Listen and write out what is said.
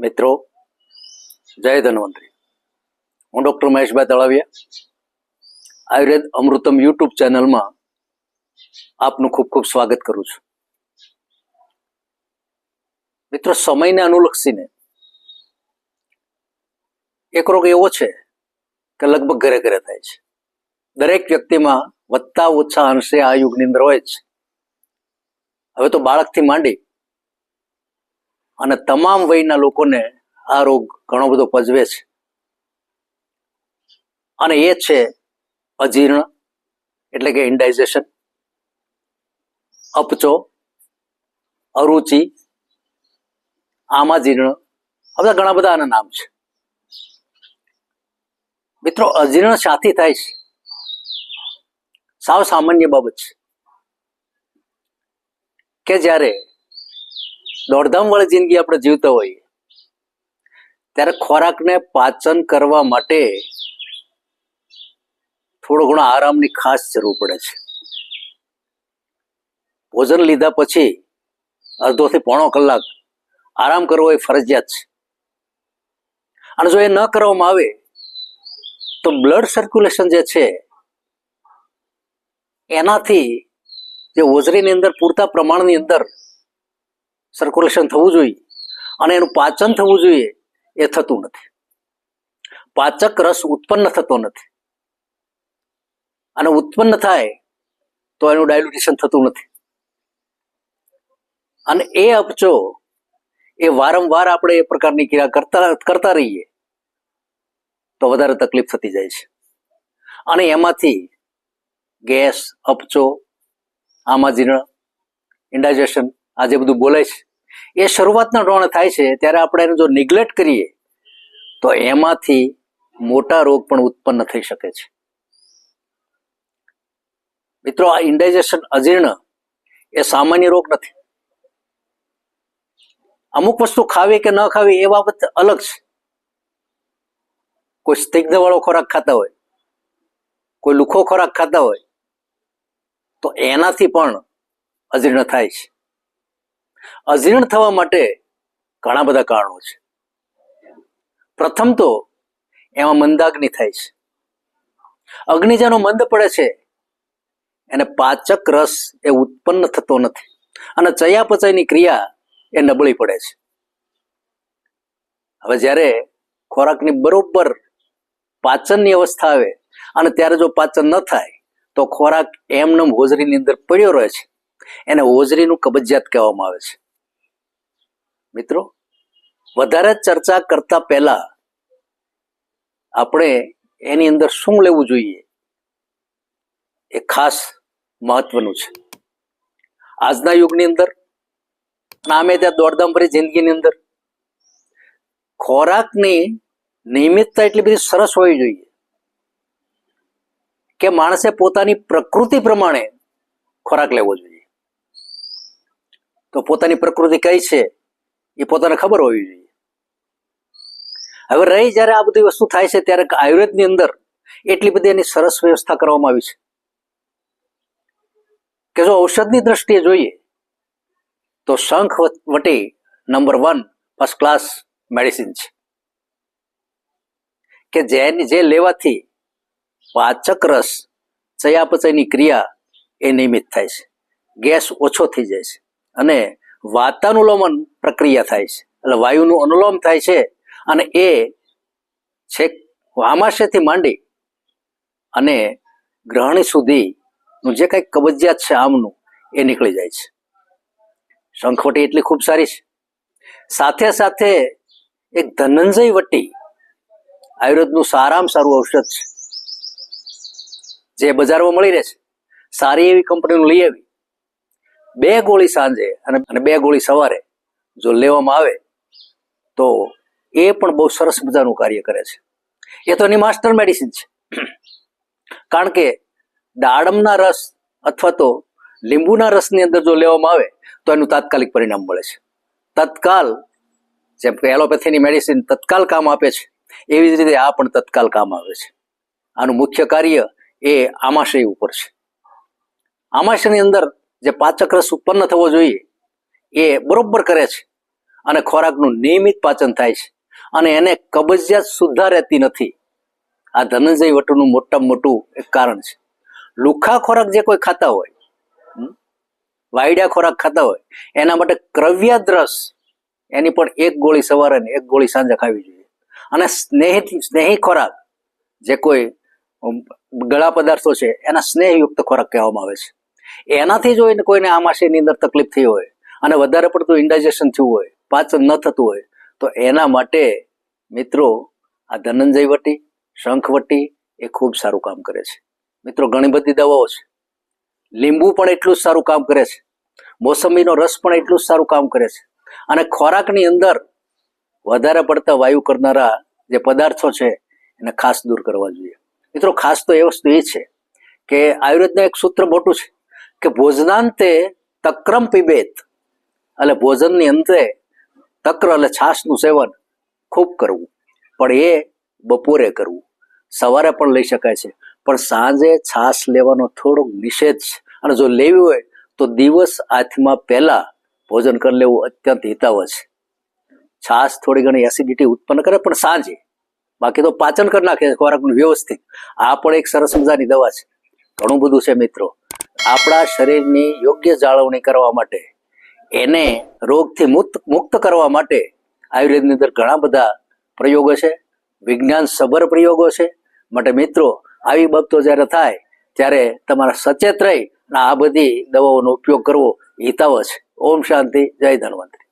મિત્રો, જય ધન્વંતરી. હું ડૉક્ટર મહેશભાઈ તળાવિયા આયુર્વેદ અમૃતમ યુટ્યુબ ચેનલમાં આપનું ખૂબ ખૂબ સ્વાગત કરું છું. મિત્રો, સમયને અનુલક્ષીને એક રોગ એવો છે કે લગભગ ઘરે ઘરે થાય છે. દરેક વ્યક્તિમાં વધતા ઓછા અંશે આ યુગની અંદર હોય છે. હવે તો બાળકથી માંડી અને તમામ વયના લોકોને આ રોગ ઘણો બધો પજવે છે. અને એ છે અજીર્ણ, એટલે કે ઇન્ડાઇઝેશન અપચો, અરુચિ, આમાજીર્ણ આ બધા ઘણા બધા આના નામ છે. મિત્રો, અજીર્ણ શાથી થાય છે. સાવ સામાન્ય બાબત છે. કે જ્યારે દોડધામ વાળી જિંદગી આપણે જીવતા હોઈએ. ત્યારે ખોરાકને પાચન કરવા માટે થોડો ઘણો આરામની ખાસ જરૂર પડે છે. ભોજન લીધા પછી અડધોથી પોણો કલાક આરામ કરવો એ ફરજિયાત છે. અને જો એ ન કરવામાં આવે, તો બ્લડ સર્ક્યુલેશન જે છે, એનાથી જે ઓજરીની અંદર પૂરતા પ્રમાણની અંદર સર્ક્યુલેશન થવું જોઈએ અને એનું પાચન થવું જોઈએ એ થતું નથી. પાચક રસ ઉત્પન્ન થતો નથી. અને ઉત્પન્ન થાય તો એનું ડાયલ્યુટેશન થતું નથી. અને એ અપચો એ વારંવાર આપણે એ પ્રકારની ક્રિયા કરતા કરતા રહીએ તો વધારે તકલીફ થતી જાય છે. અને એમાંથી ગેસ, અપચો આમાજીર્ણ ઇન્ડાઇજેશન આ જે બધું બોલે છે, એ શરૂઆતના ડોણ થાય છે, ત્યારે આપણે એને જો નિગ્લેક્ટ કરીએ, તો એમાંથી મોટા રોગ પણ ઉત્પન્ન થઈ શકે છે. મિત્રો, આ ઇન્ડાઇજેશન અજીર્ણ એ સામાન્ય રોગ નથી. અમુક વસ્તુ ખાવી કે ન ખાવી એ બાબત અલગ છે. કોઈ સ્નિગ્ધ વાળો ખોરાક ખાતા હોય, કોઈ લુખો ખોરાક ખાતા હોય, તો એનાથી પણ અજીર્ણ થાય છે. અજીર્ણ થવા માટે ઘણા બધા કારણો છે. પ્રથમ તો એમાં મંદાગ્નિ થાય છે. અગ્નિ જેનો મંદ પડે છે, એને પાચક રસ એ ઉત્પન્ન થતો નથી અને ચયાપચયની ક્રિયા એ નબળી પડે છે. હવે જ્યારે ખોરાકની બરોબર પાચનની અવસ્થા આવે અને ત્યારે જો પાચન ન થાય, તો ખોરાક એમનેમ હોજરીની અંદર પડ્યો રહે છે. એને હોજરીનું કબજિયાત કહેવામાં આવે છે. મિત્રો, વધારે ચર્ચા કરતા પહેલા આપણે એની અંદર શું લેવું જોઈએ એ ખાસ મહત્વનું છે. આજના યુગની અંદર, નામે ત્યાં દોડધામ ભરી જિંદગીની અંદર, ખોરાકની નિયમિતતા એટલી બધી સરસ હોવી જોઈએ કે માણસે પોતાની પ્રકૃતિ પ્રમાણે ખોરાક લેવો જોઈએ. તો પોતાની પ્રકૃતિ કઈ છે એ પોતાને ખબર હોવી જોઈએ. હવે રહી જ્યારે આ બધી વસ્તુ થાય છે ત્યારે આયુર્વેદની અંદર એટલી બધી એની સરસ વ્યવસ્થા કરવામાં આવી છે. કે જો ઔષધની દ્રષ્ટિએ જોઈએ તો Shankh Vati number one first class medicine છે. કે જેની, જે લેવાથી પાચક રસ, ચયાપચયની ક્રિયા એ નિયમિત થાય છે. ગેસ ઓછો થઈ જાય છે. અને વાતાનુલોમન પ્રક્રિયા થાય છે. એટલે વાયુનું અનુલોમ થાય છે અને એ છેક આમાશયથી માંડી અને ગ્રહણી સુધીનું જે કંઈક કબજિયાત છે આમનું, એ નીકળી જાય છે. શંખવટી એટલી ખૂબ સારી છે. સાથે સાથે એક ધનંજય વટી આયુર્વેદનું સારામાં સારું ઔષધ છે. જે બજારમાં મળી રહે છે. સારી એવી કંપનીનું લઈ આવી. બે ગોળી સાંજે અને બે ગોળી સવારે જો લેવામાં આવે, તો એ પણ બહુ સરસ મજાનું કાર્ય કરે છે. એ તો એની માસ્ટર મેડિસિન છે. કારણ કે દાડમના રસ અથવા તો લીંબુના રસની અંદર જો લેવામાં આવે, તો એનું તાત્કાલિક પરિણામ મળે છે. તત્કાલ જેમ કે એલોપેથીની મેડિસિન તત્કાલ કામ આપે છે, એવી જ રીતે આ પણ તત્કાલ કામ આવે છે. આનું મુખ્ય કાર્ય એ આમાશય ઉપર છે. આમાશયની અંદર જે પાચક રસ ઉત્પન્ન થવો જોઈએ, એ બરોબર કરે છે. અને ખોરાકનું નિયમિત પાચન થાય છે. અને એને કબજિયાત સુદ્ધા રહેતી નથી. આ ધનંજય વટુનું મોટામાં મોટું એક કારણ છે. લુખા ખોરાક જે કોઈ ખાતા હોય વાયડા ખોરાક ખાતા હોય, એના માટે ક્રવ્યાદ રસ એની પણ એક ગોળી સવારે ને એક ગોળી સાંજે ખાવી જોઈએ. અને સ્નેહી સ્નેહી ખોરાક જે કોઈ ગળા પદાર્થો છે, એના સ્નેહયુક્ત ખોરાક કહેવામાં આવે છે. એનાથી જો એને કોઈને આમાશયની અંદર તકલીફ થઈ હોય. અને વધારે પડતું ઇન્ડાઇજેશન થયું હોય, પાચન ન થતું હોય, તો એના માટે મિત્રો આ ધનંજય વટી શંખવટી એ ખૂબ સારું કામ કરે છે. મિત્રો, ઘણી બધી દવાઓ છે. લીંબુ પણ એટલું જ સારું કામ કરે છે. મોસંબીનો રસ પણ એટલું જ સારું કામ કરે છે. અને ખોરાકની અંદર વધારે પડતા વાયુ કરનારા જે પદાર્થો છે, એને ખાસ દૂર કરવા જોઈએ. મિત્રો, ખાસ તો એ વસ્તુ એ છે કે આયુર્વેદનું એક સૂત્ર મોટું છે. કે ભોજનાંતે તક્રમ પીબેત. એટલે ભોજનની અંતે તક્ર એટલે છાશનું સેવન ખૂબ કરવું. પણ એ બપોરે કરવું. સવારે પણ લઈ શકાય છે. પણ સાંજે છાશ લેવાનો થોડોક નિષેધ છે. અને જો લેવી હોય તો દિવસ હાથમાં પહેલા ભોજન કરી લેવું અત્યંત હિતાવ છે. છાશ થોડી ઘણી એસિડિટી ઉત્પન્ન કરે પણ સાંજે. બાકી તો પાચન કરી નાખે ખોરાકનું વ્યવસ્થિત. આ પણ એક સરસ મજાની દવા છે. ઘણું બધું છે મિત્રો. આપણા શરીરની યોગ્ય જાળવણી કરવા માટે, એને રોગથી મુક્ત મુક્ત કરવા માટે આયુર્વેદની અંદર ઘણા બધા પ્રયોગો છે વિજ્ઞાન સભર પ્રયોગો છે. માટે મિત્રો, આવી બાબતો જ્યારે થાય, ત્યારે તમારા સચેત રહી આ બધી દવાઓનો ઉપયોગ કરવો હિતાવ છે. ઓમ શાંતિ, જય ધન્વંતરી.